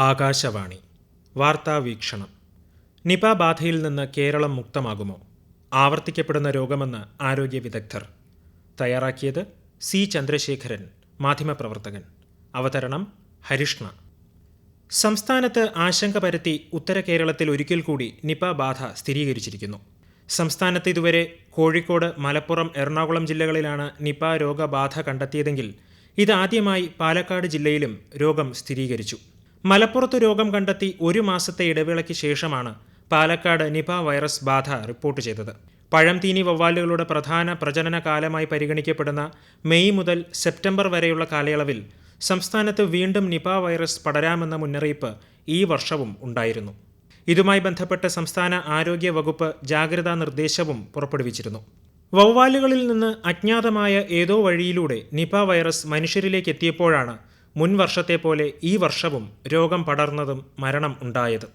ആകാശവാണി. വാർത്താ വീക്ഷണം. നിപ ബാധയിൽ നിന്ന് കേരളം മുക്തമാകുമോ? ആവർത്തിക്കപ്പെടുന്ന രോഗമെന്ന് ആരോഗ്യ വിദഗ്ധർ. തയ്യാറാക്കിയത് സി ചന്ദ്രശേഖരൻ മാധ്യമപ്രവർത്തകൻ. അവതരണം ഹരിഷ്ണ. സംസ്ഥാനത്ത് ആശങ്ക പരത്തി ഉത്തര കേരളത്തിൽ ഒരിക്കൽ കൂടി നിപ ബാധ സ്ഥിരീകരിച്ചിരിക്കുന്നു. സംസ്ഥാനത്ത് ഇതുവരെ കോഴിക്കോട് മലപ്പുറം എറണാകുളം ജില്ലകളിലാണ് നിപ രോഗബാധ കണ്ടെത്തിയതെങ്കിൽ ഇതാദ്യമായി പാലക്കാട് ജില്ലയിലും രോഗം സ്ഥിരീകരിച്ചു. മലപ്പുറത്ത് രോഗം കണ്ടെത്തി ഒരു മാസത്തെ ഇടവേളയ്ക്ക് ശേഷമാണ് പാലക്കാട് നിപ വൈറസ് ബാധ റിപ്പോർട്ട് ചെയ്തത്. പഴംതീനി വവ്വാലുകളുടെ പ്രധാന പ്രജനന കാലമായി പരിഗണിക്കപ്പെടുന്ന മെയ് മുതൽ സെപ്റ്റംബർ വരെയുള്ള കാലയളവിൽ സംസ്ഥാനത്ത് വീണ്ടും നിപ വൈറസ് പടരാമെന്ന മുന്നറിയിപ്പ് ഈ വർഷവും ഉണ്ടായിരുന്നു. ഇതുമായി ബന്ധപ്പെട്ട് സംസ്ഥാന ആരോഗ്യ വകുപ്പ് ജാഗ്രതാ നിർദ്ദേശവും പുറപ്പെടുവിച്ചിരുന്നു. വവ്വാലുകളിൽ നിന്ന് അജ്ഞാതമായ ഏതോ വഴിയിലൂടെ നിപ വൈറസ് മനുഷ്യരിലേക്ക് എത്തിയപ്പോഴാണ് മുൻ വർഷത്തെ പോലെ ഈ വർഷവും രോഗം പടർന്നതും മരണം ഉണ്ടായത്.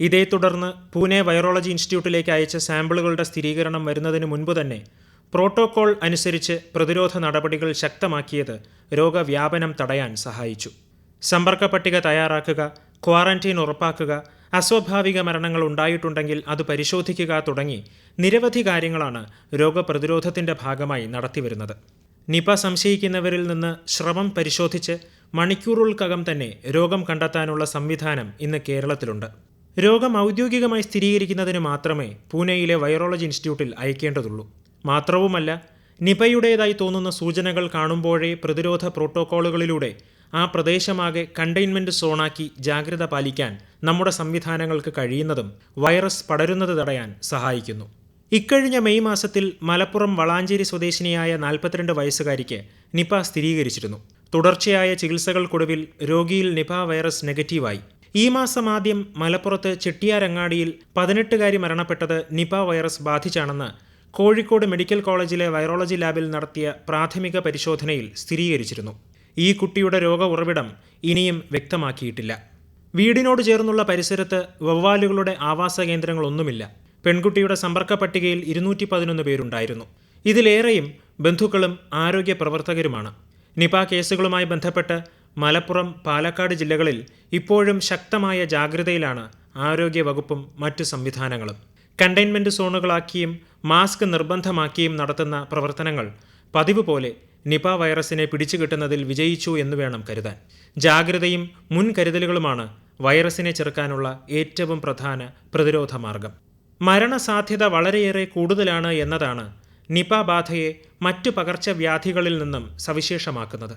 ഇതേ തുടർന്ന് പൂനെ വൈറോളജി ഇൻസ്റ്റിറ്റ്യൂട്ടിലേക്ക് അയച്ച സാമ്പിളുകളുടെ സ്ഥിരീകരണം വരുന്നതിന് മുൻപ് തന്നെ പ്രോട്ടോകോൾ അനുസരിച്ച് പ്രതിരോധ നടപടികൾ ശക്തമാക്കിയത് രോഗവ്യാപനം തടയാൻ സഹായിച്ചു. സമ്പർക്ക പട്ടിക തയ്യാറാക്കുക ക്വാറന്റീൻ ഉറപ്പാക്കുക അസ്വാഭാവിക മരണങ്ങൾ ഉണ്ടായിട്ടുണ്ടെങ്കിൽ അത് പരിശോധിക്കുക തുടങ്ങി നിരവധി കാര്യങ്ങളാണ് രോഗപ്രതിരോധത്തിന്റെ ഭാഗമായി നടത്തിവരുന്നത്. നിപ സംശയിക്കുന്നവരിൽ നിന്ന് ശ്രമം പരിശോധിച്ച് മണിക്കൂറുകൾക്കകം തന്നെ രോഗം കണ്ടെത്താനുള്ള സംവിധാനം ഇന്ന് കേരളത്തിലുണ്ട്. രോഗം ഔദ്യോഗികമായി സ്ഥിരീകരിക്കുന്നതിന് മാത്രമേ പൂനെയിലെ വൈറോളജി ഇൻസ്റ്റിറ്റ്യൂട്ടിൽ അയക്കേണ്ടതുള്ളൂ. മാത്രവുമല്ല നിപയുടേതായി തോന്നുന്ന സൂചനകൾ കാണുമ്പോഴേ പ്രതിരോധ പ്രോട്ടോക്കോളുകളിലൂടെ ആ പ്രദേശമാകെ കണ്ടെയ്ൻമെന്റ് സോണാക്കി ജാഗ്രത പാലിക്കാൻ നമ്മുടെ സംവിധാനങ്ങൾക്ക് കഴിയുന്നതും വൈറസ് പടരുന്നത് തടയാൻ സഹായിക്കുന്നു. ഇക്കഴിഞ്ഞ മെയ് മാസത്തിൽ മലപ്പുറം വളാഞ്ചേരി സ്വദേശിനിയായ നാൽപ്പത്തിരണ്ട് വയസ്സുകാരിക്ക് നിപ സ്ഥിരീകരിച്ചിരുന്നു. തുടർച്ചയായ ചികിത്സകൾക്കൊടുവിൽ രോഗിയിൽ നിപ വൈറസ് നെഗറ്റീവായി. ഈ മാസം ആദ്യം മലപ്പുറത്ത് ചെട്ടിയാരങ്ങാടിയിൽ പതിനെട്ടുകാരി മരണപ്പെട്ടത് നിപ വൈറസ് ബാധിച്ചാണെന്ന് കോഴിക്കോട് മെഡിക്കൽ കോളേജിലെ വൈറോളജി ലാബിൽ നടത്തിയ പ്രാഥമിക പരിശോധനയിൽ സ്ഥിരീകരിച്ചിരുന്നു. ഈ കുട്ടിയുടെ രോഗ ഉറവിടം ഇനിയും വ്യക്തമാക്കിയിട്ടില്ല. വീടിനോട് ചേർന്നുള്ള പരിസരത്ത് വവ്വാലുകളുടെ ആവാസ കേന്ദ്രങ്ങളൊന്നുമില്ല. പെൺകുട്ടിയുടെ സമ്പർക്ക പട്ടികയിൽ ഇരുന്നൂറ്റി പതിനൊന്ന് പേരുണ്ടായിരുന്നു. ഇതിലേറെയും ബന്ധുക്കളും ആരോഗ്യ പ്രവർത്തകരുമാണ്. നിപ കേസുകളുമായി ബന്ധപ്പെട്ട് മലപ്പുറം പാലക്കാട് ജില്ലകളിൽ ഇപ്പോഴും ശക്തമായ ജാഗ്രതയിലാണ് ആരോഗ്യ വകുപ്പും മറ്റു സംവിധാനങ്ങളും. കണ്ടെയ്ൻമെന്റ് സോണുകളാക്കിയും മാസ്ക് നിർബന്ധമാക്കിയും നടത്തുന്ന പ്രവർത്തനങ്ങൾ പതിവ് പോലെ നിപ വൈറസിനെ പിടിച്ചുകിട്ടുന്നതിൽ വിജയിച്ചു എന്ന് വേണം കരുതാൻ. ജാഗ്രതയും മുൻകരുതലുകളുമാണ് വൈറസിനെ ചെറുക്കാനുള്ള ഏറ്റവും പ്രധാന പ്രതിരോധ മാർഗം മരണസാധ്യത വളരെയേറെ കൂടുതലാണ് എന്നതാണ് നിപ ബാധയെ മറ്റു പകർച്ചവ്യാധികളിൽ നിന്നും സവിശേഷമാക്കുന്നത്.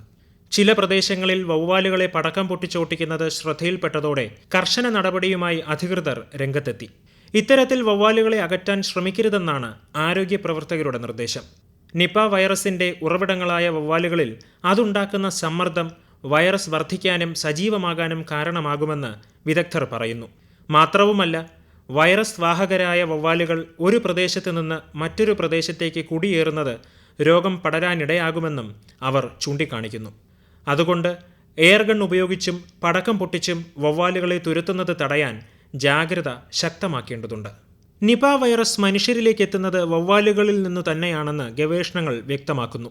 ചില പ്രദേശങ്ങളിൽ വവ്വാലുകളെ പടക്കം പൊട്ടിച്ചോട്ടിക്കുന്നത് ശ്രദ്ധയിൽപ്പെട്ടതോടെ കർശന നടപടിയുമായി അധികൃതർ രംഗത്തെത്തി. ഇത്തരത്തിൽ വവ്വാലുകളെ അകറ്റാൻ ശ്രമിക്കരുതെന്നാണ് ആരോഗ്യ പ്രവർത്തകരുടെ നിർദ്ദേശം. നിപ വൈറസിന്റെ ഉറവിടങ്ങളായ വവ്വാലുകളിൽ അതുണ്ടാക്കുന്ന സമ്മർദ്ദം വൈറസ് വർദ്ധിക്കാനും സജീവമാകാനും കാരണമാകുമെന്ന് വിദഗ്ധർ പറയുന്നു. മാത്രവുമല്ല വൈറസ് വാഹകരായ വവ്വാലുകൾ ഒരു പ്രദേശത്ത് നിന്ന് മറ്റൊരു പ്രദേശത്തേക്ക് കുടിയേറുന്നത് രോഗം പടരാനിടയാകുമെന്നും അവർ ചൂണ്ടിക്കാണിക്കുന്നു. അതുകൊണ്ട് എയർഗൺ ഉപയോഗിച്ചും പടക്കം പൊട്ടിച്ചും വവ്വാലുകളെ തുരത്തുന്നത് തടയാൻ ജാഗ്രത ശക്തമാക്കേണ്ടതുണ്ട്. നിപ വൈറസ് മനുഷ്യരിലേക്ക് എത്തുന്നത് വവ്വാലുകളിൽ നിന്നു തന്നെയാണെന്ന് ഗവേഷണങ്ങൾ വ്യക്തമാക്കുന്നു.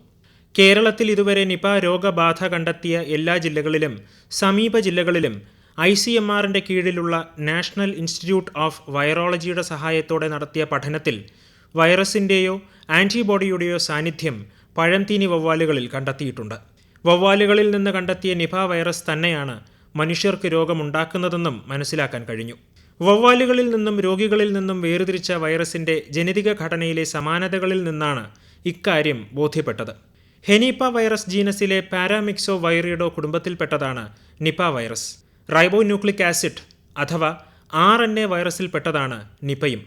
കേരളത്തിൽ ഇതുവരെ നിപ രോഗബാധ കണ്ടെത്തിയ എല്ലാ ജില്ലകളിലും സമീപ ജില്ലകളിലും ഐ സി എം ആറിന്റെ കീഴിലുള്ള നാഷണൽ ഇൻസ്റ്റിറ്റ്യൂട്ട് ഓഫ് വൈറോളജിയുടെ സഹായത്തോടെ നടത്തിയ പഠനത്തിൽ വൈറസിന്റെയോ ആന്റിബോഡിയുടെയോ സാന്നിധ്യം പഴംതീനി വവ്വാലുകളിൽ കണ്ടെത്തിയിട്ടുണ്ട്. വവ്വാലുകളിൽ നിന്ന് കണ്ടെത്തിയ നിപ വൈറസ് തന്നെയാണ് മനുഷ്യർക്ക് രോഗമുണ്ടാക്കുന്നതെന്നും മനസ്സിലാക്കാൻ കഴിഞ്ഞു. വവ്വാലുകളിൽ നിന്നും രോഗികളിൽ നിന്നും വേർതിരിച്ച വൈറസിന്റെ ജനിതക ഘടനയിലെ സമാനതകളിൽ നിന്നാണ് ഇക്കാര്യം ബോധ്യപ്പെട്ടത്. ഹെനീപ്പ വൈറസ് ജീനസിലെ പാരാമിക്സോ വൈറിയുടെ കുടുംബത്തിൽപ്പെട്ടതാണ് നിപ വൈറസ്. റൈബോന്യൂക്ലിക് ആസിഡ് അഥവാ ആർ എൻ എ വൈറസിൽപ്പെട്ടതാണ് നിപയും.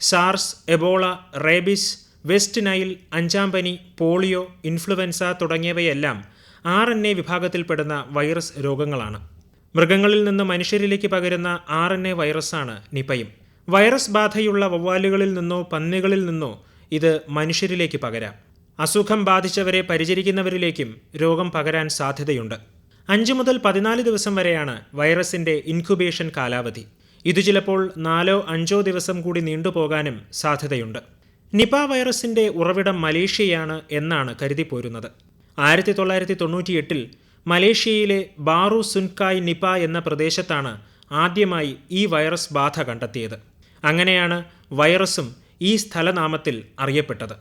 SARS Ebola rabies West Nile അഞ്ചാംപനി polio influenza തുടങ്ങിയവയെല്ലാം ആർ എൻ എ വിഭാഗത്തിൽപ്പെടുന്ന വൈറസ് രോഗങ്ങളാണ്. മൃഗങ്ങളിൽ നിന്ന് മനുഷ്യരിലേക്ക് പകരുന്ന ആർ എൻ എ വൈറസാണ് നിപയും. വൈറസ് ബാധയുള്ള വവ്വാലുകളിൽ നിന്നോ പന്നികളിൽ നിന്നോ ഇത് മനുഷ്യരിലേക്ക് പകരാം. അസുഖം ബാധിച്ചവരെ പരിചരിക്കുന്നവരിലേക്കും രോഗം പകരാൻ സാധ്യതയുണ്ട്. അഞ്ച് മുതൽ പതിനാല് ദിവസം വരെയാണ് വൈറസിന്റെ ഇൻക്യുബേഷൻ കാലാവധി. ഇത് ചിലപ്പോൾ നാലോ അഞ്ചോ ദിവസം കൂടി നീണ്ടുപോകാനും സാധ്യതയുണ്ട്. നിപ വൈറസിന്റെ ഉറവിടം മലേഷ്യയാണ് എന്നാണ് കരുതിപ്പോരുന്നത്. ആയിരത്തി തൊള്ളായിരത്തി തൊണ്ണൂറ്റിയെട്ടിൽ മലേഷ്യയിലെ ബാറു സുൻകായ് നിപ എന്ന പ്രദേശത്താണ് ആദ്യമായി ഈ വൈറസ് ബാധ കണ്ടെത്തിയത്. അങ്ങനെയാണ് വൈറസും ഈ സ്ഥലനാമത്തിൽ അറിയപ്പെട്ടത്.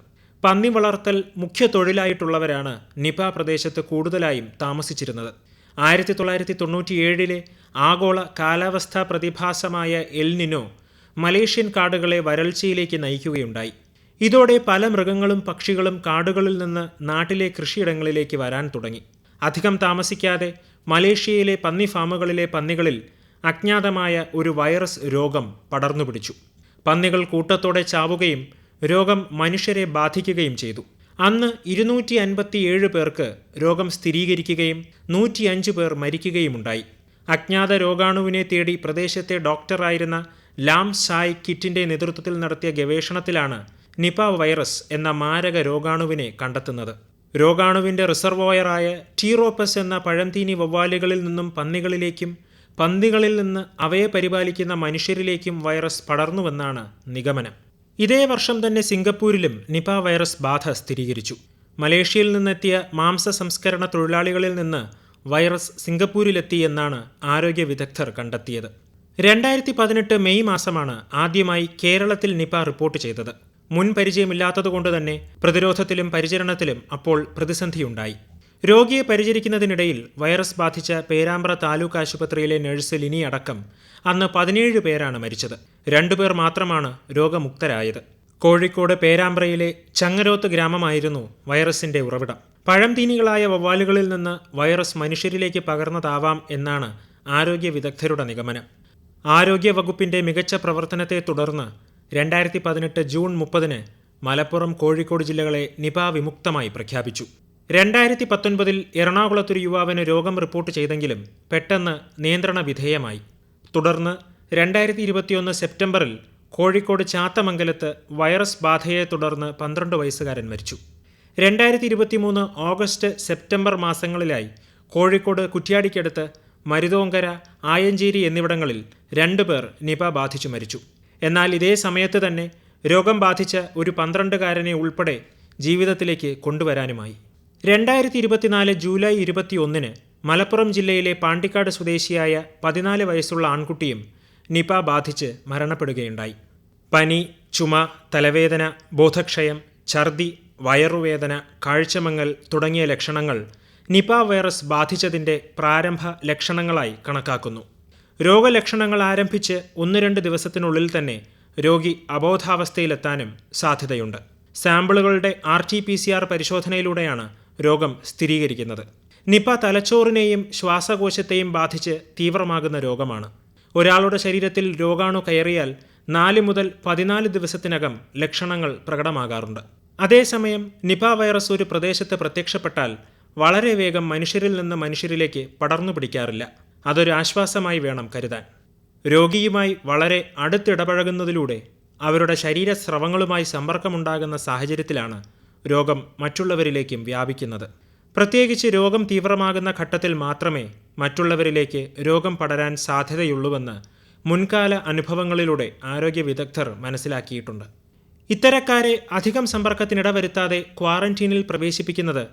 പന്നി വളർത്തൽ മുഖ്യ തൊഴിലായിട്ടുള്ളവരാണ് നിപ പ്രദേശത്ത് കൂടുതലായും താമസിച്ചിരുന്നത്. ആയിരത്തി തൊള്ളായിരത്തി തൊണ്ണൂറ്റിയേഴിലെ ആഗോള കാലാവസ്ഥാ പ്രതിഭാസമായ എൽനിനോ മലേഷ്യൻ കാടുകളെ വരൾച്ചയിലേക്ക് നയിക്കുകയുണ്ടായി. ഇതോടെ പല മൃഗങ്ങളും പക്ഷികളും കാടുകളിൽ നിന്ന് നാട്ടിലെ കൃഷിയിടങ്ങളിലേക്ക് വരാൻ തുടങ്ങി. അധികം താമസിക്കാതെ മലേഷ്യയിലെ പന്നി ഫാമുകളിലെ പന്നികളിൽ അജ്ഞാതമായ ഒരു വൈറസ് രോഗം പടർന്നു പിടിച്ചു പന്നികൾ കൂട്ടത്തോടെ ചാവുകയും രോഗം മനുഷ്യരെ ബാധിക്കുകയും ചെയ്തു. അന്ന് ഇരുന്നൂറ്റി അൻപത്തിയേഴ് പേർക്ക് രോഗം സ്ഥിരീകരിക്കുകയും നൂറ്റിയഞ്ച് പേർ മരിക്കുകയുമുണ്ടായി. അജ്ഞാത രോഗാണുവിനെ തേടി പ്രദേശത്തെ ഡോക്ടറായിരുന്ന ലാം സായ് കിറ്റിന്റെ നേതൃത്വത്തിൽ നടത്തിയ ഗവേഷണത്തിലാണ് നിപ വൈറസ് എന്ന മാരക രോഗാണുവിനെ കണ്ടെത്തുന്നത്. രോഗാണുവിന്റെ റിസർവോയറായ ടീറോപ്പസ് എന്ന പഴംതീനി വവ്വാലുകളിൽ നിന്നും പന്നികളിലേക്കും പന്നികളിൽ നിന്ന് അവയെ പരിപാലിക്കുന്ന മനുഷ്യരിലേക്കും വൈറസ് പടർന്നുവെന്നാണ് നിഗമനം. ഇതേ വർഷം തന്നെ സിംഗപ്പൂരിലും നിപ വൈറസ് ബാധ സ്ഥിരീകരിച്ചു. മലേഷ്യയിൽ നിന്നെത്തിയ മാംസ സംസ്കരണ തൊഴിലാളികളിൽ നിന്ന് വൈറസ് സിംഗപ്പൂരിലെത്തി എന്നാണ് ആരോഗ്യ വിദഗ്ധർ കണ്ടെത്തിയത്. രണ്ടായിരത്തി പതിനെട്ട് മെയ് മാസമാണ് ആദ്യമായി കേരളത്തിൽ നിപ റിപ്പോർട്ട് ചെയ്തത്. മുൻ പരിചയമില്ലാത്തതുകൊണ്ട് തന്നെ പ്രതിരോധത്തിലും പരിചരണത്തിലും അപ്പോൾ പ്രതിസന്ധിയുണ്ടായി. രോഗിയെ പരിചരിക്കുന്നതിനിടയിൽ വൈറസ് ബാധിച്ച പേരാമ്പ്ര താലൂക്ക് ആശുപത്രിയിലെ നഴ്സ് ലിനി അടക്കം അന്ന് പതിനേഴ് പേരാണ് മരിച്ചത്. രണ്ടുപേർ മാത്രമാണ് രോഗമുക്തരായത്. കോഴിക്കോട് പേരാമ്പ്രയിലെ ചങ്ങരോത്ത് ഗ്രാമമായിരുന്നു വൈറസിന്റെ ഉറവിടം. പഴംതീനികളായ വവ്വാലുകളിൽ നിന്ന് വൈറസ് മനുഷ്യരിലേക്ക് പകർന്നതാവാം എന്നാണ് ആരോഗ്യ വിദഗ്ധരുടെ നിഗമനം. ആരോഗ്യ വകുപ്പിന്റെ മികച്ച പ്രവർത്തനത്തെ തുടർന്ന് രണ്ടായിരത്തി പതിനെട്ട് ജൂൺ മുപ്പതിന് മലപ്പുറം കോഴിക്കോട് ജില്ലകളെ നിപ വിമുക്തമായി പ്രഖ്യാപിച്ചു. രണ്ടായിരത്തി പത്തൊൻപതിൽ എറണാകുളത്തൊരു യുവാവിന് രോഗം റിപ്പോർട്ട് ചെയ്തെങ്കിലും പെട്ടെന്ന് നിയന്ത്രണ വിധേയമായി. തുടർന്ന് രണ്ടായിരത്തി ഇരുപത്തിയൊന്ന് സെപ്റ്റംബറിൽ കോഴിക്കോട് ചാത്തമംഗലത്ത് വൈറസ് ബാധയെ തുടർന്ന് പന്ത്രണ്ട് വയസ്സുകാരൻ മരിച്ചു. രണ്ടായിരത്തി ഇരുപത്തിമൂന്ന് ഓഗസ്റ്റ് സെപ്റ്റംബർ മാസങ്ങളിലായി കോഴിക്കോട് കുറ്റ്യാടിക്കടുത്ത് മരുതോങ്കര ആയഞ്ചേരി എന്നിവിടങ്ങളിൽ രണ്ടുപേർ നിപ ബാധിച്ചു മരിച്ചു. എന്നാൽ ഇതേ സമയത്ത് തന്നെ രോഗം ബാധിച്ച ഒരു പന്ത്രണ്ടുകാരനെ ഉൾപ്പെടെ ജീവിതത്തിലേക്ക് കൊണ്ടുവരാനുമായി. രണ്ടായിരത്തി ഇരുപത്തിനാല് ജൂലൈ ഇരുപത്തിയൊന്നിന് മലപ്പുറം ജില്ലയിലെ പാണ്ടിക്കാട് സ്വദേശിയായ പതിനാല് വയസ്സുള്ള ആൺകുട്ടിയും നിപ ബാധിച്ച് മരണപ്പെടുകയുണ്ടായി. പനി ചുമ തലവേദന ബോധക്ഷയം ഛർദി വയറുവേദന കാഴ്ചമങ്ങൽ തുടങ്ങിയ ലക്ഷണങ്ങൾ നിപ വൈറസ് ബാധിച്ചതിന്റെ പ്രാരംഭ ലക്ഷണങ്ങളായി കണക്കാക്കുന്നു. രോഗലക്ഷണങ്ങൾ ആരംഭിച്ച് ഒന്ന് രണ്ട് ദിവസത്തിനുള്ളിൽ തന്നെ രോഗി അബോധാവസ്ഥയിലെത്താനും സാധ്യതയുണ്ട്. സാമ്പിളുകളുടെ R T P C R പരിശോധനയിലൂടെയാണ് രോഗം സ്ഥിരീകരിക്കുന്നത്. നിപ തലച്ചോറിനെയും ശ്വാസകോശത്തെയും ബാധിച്ച് തീവ്രമാകുന്ന രോഗമാണ്. ഒരാളുടെ ശരീരത്തിൽ രോഗാണു കയറിയാൽ നാല് മുതൽ പതിനാല് ദിവസത്തിനകം ലക്ഷണങ്ങൾ പ്രകടമാകാറുണ്ട്. അതേസമയം നിപ വൈറസ് ഒരു പ്രദേശത്ത് പ്രത്യക്ഷപ്പെട്ടാൽ വളരെ വേഗം മനുഷ്യരിൽ നിന്ന് മനുഷ്യരിലേക്ക് പടർന്നു പിടിക്കാറില്ല. അതൊരു ആശ്വാസമായി വേണം കരുതാൻ. രോഗിയുമായി വളരെ അടുത്തിടപഴകുന്നതിലൂടെ അവരുടെ ശരീരസ്രവങ്ങളുമായി സമ്പർക്കമുണ്ടാകുന്ന സാഹചര്യത്തിലാണ് രോഗം മറ്റുള്ളവരിലേക്കും വ്യാപിക്കുന്നത്. പ്രത്യേകിച്ച് രോഗം തീവ്രമാകുന്ന ഘട്ടത്തിൽ മാത്രമേ മറ്റുള്ളവരിലേക്ക് രോഗം പടരാൻ സാധ്യതയുള്ളൂവെന്ന് മുൻകാല അനുഭവങ്ങളിലൂടെ ആരോഗ്യ വിദഗ്ധർ മനസ്സിലാക്കിയിട്ടുണ്ട്. ഇത്തരക്കാരെ അധികം സമ്പർക്കത്തിനിട വരുത്താതെ ക്വാറന്റീനിൽ പ്രവേശിപ്പിക്കുന്നത്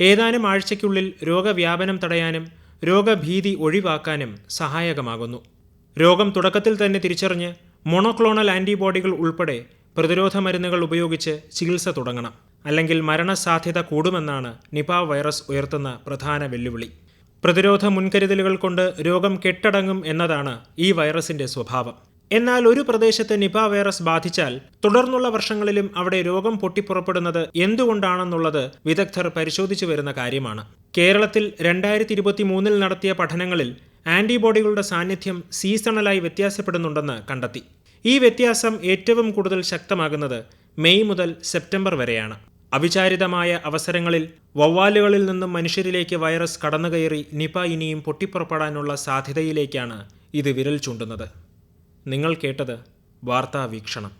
ഏതാനും ആഴ്ചയ്ക്കുള്ളിൽ രോഗവ്യാപനം തടയാനും രോഗഭീതി ഒഴിവാക്കാനും സഹായകമാകുന്നു. രോഗം തുടക്കത്തിൽ തന്നെ തിരിച്ചറിഞ്ഞ് മോണോക്ലോണൽ ആന്റിബോഡികൾ ഉൾപ്പെടെ പ്രതിരോധ മരുന്നുകൾ ഉപയോഗിച്ച് ചികിത്സ തുടങ്ങണം. അല്ലെങ്കിൽ മരണസാധ്യത കൂടുമെന്നാണ് നിപ വൈറസ് ഉയർത്തുന്ന പ്രധാന വെല്ലുവിളി. പ്രതിരോധ മുൻകരുതലുകൾ കൊണ്ട് രോഗം കെട്ടടങ്ങും എന്നതാണ് ഈ വൈറസിന്റെ സ്വഭാവം. എന്നാൽ ഒരു പ്രദേശത്ത് നിപ വൈറസ് ബാധിച്ചാൽ തുടർന്നുള്ള വർഷങ്ങളിലും അവിടെ രോഗം പൊട്ടിപ്പുറപ്പെടുന്നത് എന്തുകൊണ്ടാണെന്നുള്ളത് വിദഗ്ധർ പരിശോധിച്ചു വരുന്ന കാര്യമാണ്. കേരളത്തിൽ രണ്ടായിരത്തി ഇരുപത്തി മൂന്നിൽ നടത്തിയ പഠനങ്ങളിൽ ആന്റിബോഡികളുടെ സാന്നിധ്യം സീസണലായി വ്യത്യാസപ്പെടുന്നുണ്ടെന്ന് കണ്ടെത്തി. ഈ വ്യത്യാസം ഏറ്റവും കൂടുതൽ ശക്തമാകുന്നത് മെയ് മുതൽ സെപ്റ്റംബർ വരെയാണ്. അവിചാരിതമായ അവസരങ്ങളിൽ വവ്വാലുകളിൽ നിന്നും മനുഷ്യരിലേക്ക് വൈറസ് കടന്നുകയറി നിപ ഇനിയും പൊട്ടിപ്പുറപ്പെടാനുള്ള സാധ്യതയിലേക്കാണ് ഇത് വിരൽ ചൂണ്ടുന്നത്. നിങ്ങൾ കേട്ടത് വാർത്താ വീക്ഷണം